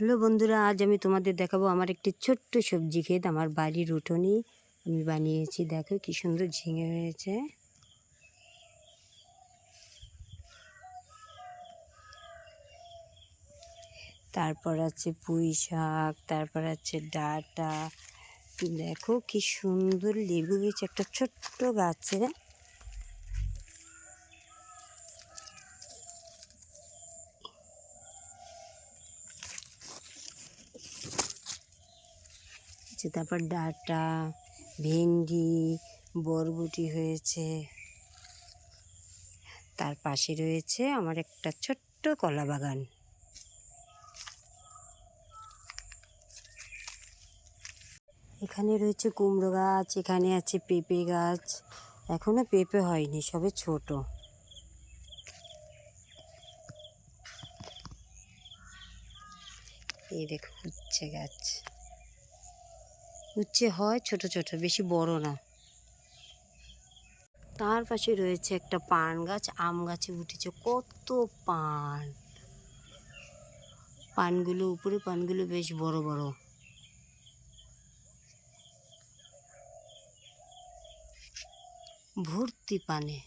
Hello বন্ধুরা, আজ আমি তোমাদের দেখাবো আমার একটি ছোট্ট সবজি ক্ষেত, আমার বাড়ির উঠোনে। আমি বানিয়েছি, দেখো কি সুন্দর ঝিঙে হয়েছে। তারপর আছে পুঁই শাক, তারপর আছে ডাঁটা। দেখো কি সুন্দর লেবু হয়েছে, একটা ছোট্ট গাছে। হচ্ছে, তারপর ডাঁটা, ভেন্ডি, বরবটি হয়েছে। তার পাশে রয়েছে আমার একটা ছোট্ট কলা বাগান। এখানে রয়েছে কুমড়ো গাছ, এখানে আছে পেঁপে গাছ। এখনও পেঁপে হয়নি, সবে ছোট। এই দেখো, উচ্ছে গাছ। উচ্ছে হয় ছোট ছোট, বেশি বড় না। তার পাশে রয়েছে একটা পান গাছ, আম গাছে উঠেছে কত পান। পানগুলো, উপরে পানগুলো বেশ বড় বড়। ভর্তি পানে।